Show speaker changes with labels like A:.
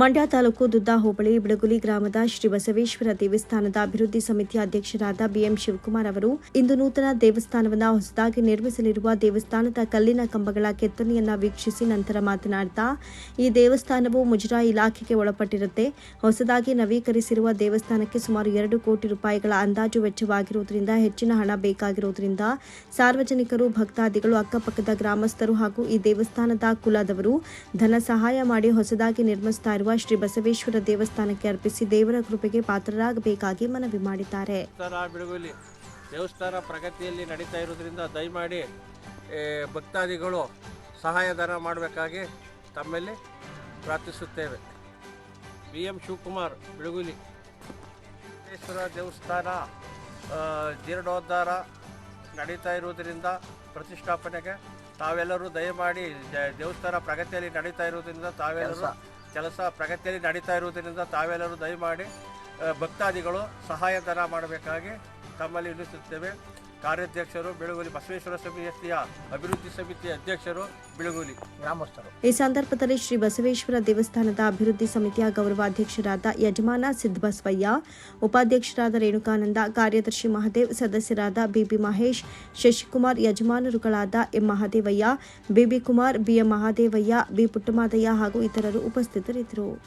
A: ಮಂಡ್ಯ ತಾಲೂಕು ದುದ್ದಾ ಹೋಬಳಿ ಬಿಳಗುಲಿ ಗ್ರಾಮದ ಶ್ರೀ ಬಸವೇಶ್ವರ ದೇವಸ್ಥಾನದ ಅಭಿವೃದ್ಧಿ ಸಮಿತಿ ಅಧ್ಯಕ್ಷರಾದ ಬಿಎಂ ಶಿವಕುಮಾರ್ ಅವರು ಇಂದು ನೂತನ ದೇವಸ್ಥಾನವನ್ನು ಹೊಸದಾಗಿ ನಿರ್ಮಿಸಲಿರುವ ದೇವಸ್ಥಾನದ ಕಲ್ಲಿನ ಕಂಬಗಳ ಕೆತ್ತನೆಯನ್ನ ವೀಕ್ಷಿಸಿ ನಂತರ ಮಾತನಾಡುತ್ತಾ ಈ ದೇವಸ್ಥಾನವು ಮುಜರಾಯಿ ಇಲಾಖೆಗೆ ಒಳಪಟ್ಟಿರುತ್ತೆ. ಹೊಸದಾಗಿ ನವೀಕರಿಸಿರುವ ದೇವಸ್ಥಾನಕ್ಕೆ ಸುಮಾರು ಎರಡು ಕೋಟಿ ರೂಪಾಯಿಗಳ ಅಂದಾಜು ವೆಚ್ಚವಾಗಿರುವುದರಿಂದ, ಹೆಚ್ಚಿನ ಹಣ ಬೇಕಾಗಿರುವುದರಿಂದ ಸಾರ್ವಜನಿಕರು, ಭಕ್ತಾದಿಗಳು, ಅಕ್ಕಪಕ್ಕದ ಗ್ರಾಮಸ್ಥರು ಹಾಗೂ ಈ ದೇವಸ್ಥಾನದ ಕುಲದವರು ಧನ ಸಹಾಯ ಮಾಡಿ ಹೊಸದಾಗಿ ನಿರ್ಮಿಸುತ್ತಾ ಇರುವ ಶ್ರೀ ಬಸವೇಶ್ವರ ದೇವಸ್ಥಾನಕ್ಕೆ ಅರ್ಪಿಸಿ ದೇವರ ಕೃಪೆಗೆ ಪಾತ್ರರಾಗಬೇಕಾಗಿ ಮನವಿ ಮಾಡಿದ್ದಾರೆ.
B: ದೇವಸ್ಥಾನ ಬಿಡುಗಲಿ. ದೇವಸ್ಥಾನ ಪ್ರಗತಿಯಲ್ಲಿ ನಡೀತಾ ಇರೋದ್ರಿಂದ ದಯಮಾಡಿ ಭಕ್ತಾದಿಗಳು ಸಹಾಯಧನ ಮಾಡಬೇಕಾಗಿ ತಮ್ಮಲ್ಲಿ ಪ್ರಾರ್ಥಿಸುತ್ತೇವೆ. ಬಿ ಎಂ ಶಿವಕುಮಾರ್ ಬಿಳುಗುಲಿ ಬಸವೇಶ್ವರ ದೇವಸ್ಥಾನ ಜೀರ್ಣೋದ್ಧಾರ ನಡೀತಾ ಇರುವುದರಿಂದ ಪ್ರತಿಷ್ಠಾಪನೆಗೆ ತಾವೆಲ್ಲರೂ ದಯಮಾಡಿ ದೇವಸ್ಥಾನ ಪ್ರಗತಿಯಲ್ಲಿ ನಡೀತಾ ಇರುವುದರಿಂದ ತಾವೆಲ್ಲರೂ ಕೆಲಸ ಪ್ರಗತಿಯಲ್ಲಿ ನಡೀತಾ ಇರುವುದರಿಂದ ತಾವೆಲ್ಲರೂ ದಯಮಾಡಿ ಭಕ್ತಾದಿಗಳು ಸಹಾಯಧನ ಮಾಡಬೇಕಾಗಿ ತಮ್ಮಲ್ಲಿ ವಿನಿಸುತ್ತೇವೆ ಕಾರ್ಯಾಧ್ಯಕ್ಷರು ಬೆಳಗುಲಿ, ಬಸವೇಶ್ವರ ಸಮಿತಿಯ ಅಭಿವೃದ್ಧಿ ಸಮಿತಿಯ ಅಧ್ಯಕ್ಷರು ಬೆಳಗುಲಿ, ಗ್ರಾಮಸ್ಥರು.
A: ಈ ಸಂದರ್ಭದಲ್ಲಿ ಶ್ರೀ ಬಸವೇಶ್ವರ ದೇವಸ್ಥಾನದ ಅಭಿವೃದ್ಧಿ ಸಮಿತಿಯ ಗೌರವಾಧ್ಯಕ್ಷರಾದ ಯಜಮಾನ ಸಿದ್ದಬಸವಯ್ಯ, ಉಪಾಧ್ಯಕ್ಷರಾದ ರೇಣುಕಾನಂದ, ಕಾರ್ಯದರ್ಶಿ ಮಹದೇವ್, ಸದಸ್ಯರಾದ Bibi Mahesh, Shashikumar ಯಜಮಾನರುಗಳಾದ M Mahadevaiah, B B Kumar B M Mahadevaiah, B Puttamadaiah ಹಾಗೂ ಇತರರು ಉಪಸ್ಥಿತರಿದ್ದರು.